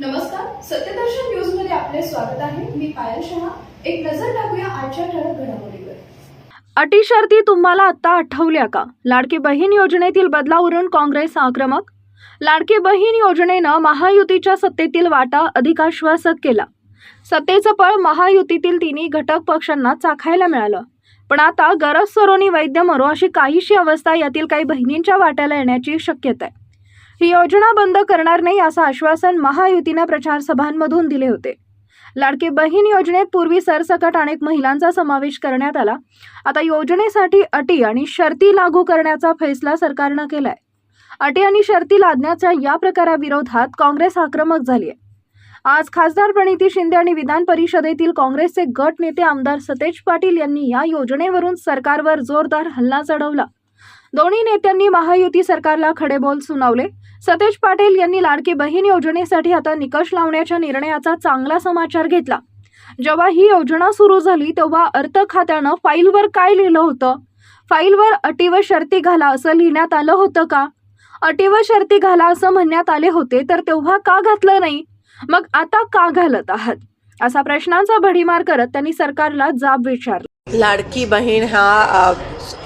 नमस्कार सत्यदर्शन न्यूजमध्ये आपले स्वागत आहे. मी पायल शहा. एक नजर टाकूया आजच्या ठळक घडामोडीवर. अटी शर्ती तुम्हाला आत्ता आठवल्या का? लाडकी बहीण योजनेतील बदलावरून काँग्रेस आक्रमक? लाडकी बहीण योजनेनं महायुतीच्या सत्तेतील वाटा अधिक आश्वासक केला. सत्तेचं पळ महायुतीतील तिन्ही घटक पक्षांना चाखायला मिळालं. पण आता गरज सरोनी वैद्य मरो अशी काहीशी अवस्था यातील काही बहिणींच्या वाट्याला येण्याची शक्यता आहे. ही योजना बंद करणार नाही असं आश्वासन महायुतीनं प्रचारसभांमधून दिले होते. लाडके बहीण योजनेत पूर्वी सरसकट अनेक महिलांचा समावेश करण्यात आला. आता योजनेसाठी अटी आणि शर्ती लागू करण्याचा फैसला सरकारनं केलाय. अटी आणि शर्ती लादण्याच्या या प्रकाराविरोधात काँग्रेस आक्रमक झाली आहे आज खासदार प्रणिती शिंदे आणि विधान परिषदेतील काँग्रेसचे गट नेते आमदार सतेज पाटील यांनी या योजनेवरून सरकारवर जोरदार हल्ला चढवला. दोन्ही नेत्यांनी महायुती सरकारला खडेबोल सुनावले. सतेज पाटील यांनी लाडकी बहीण योजनेसाठी आता निकष लावण्याच्या निर्णयाचा चांगला समाचार घेतला. जेव्हा ही योजना सुरू झाली तेव्हा अर्थ खात्यानं फाईलवर काय लिहिलं होतं? फाईलवर अटी व शर्ती घाला असं लिहिण्यात आलं होतं का? अटी व शर्ती घाला असं म्हणण्यात आले होते तर तेव्हा का घातलं नाही? मग आता का घालत आहात? असा प्रश्नांचा भडीमार करत त्यांनी सरकारला जाब विचारला. लाडकी बहीण हा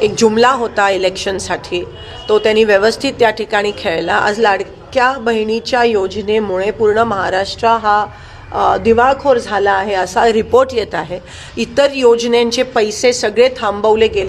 एक जुमला होता इलेक्शनसाठी. तो त्यांनी व्यवस्थित त्या ठिकाणी खेळला. आज लाडक्या बहिणीच्या योजनेमुळे पूर्ण महाराष्ट्र हा दिवाळखोर झाला आहे असा रिपोर्ट येत आहे. इतर योजनेचे पैसे सगळे थांबवले गेले.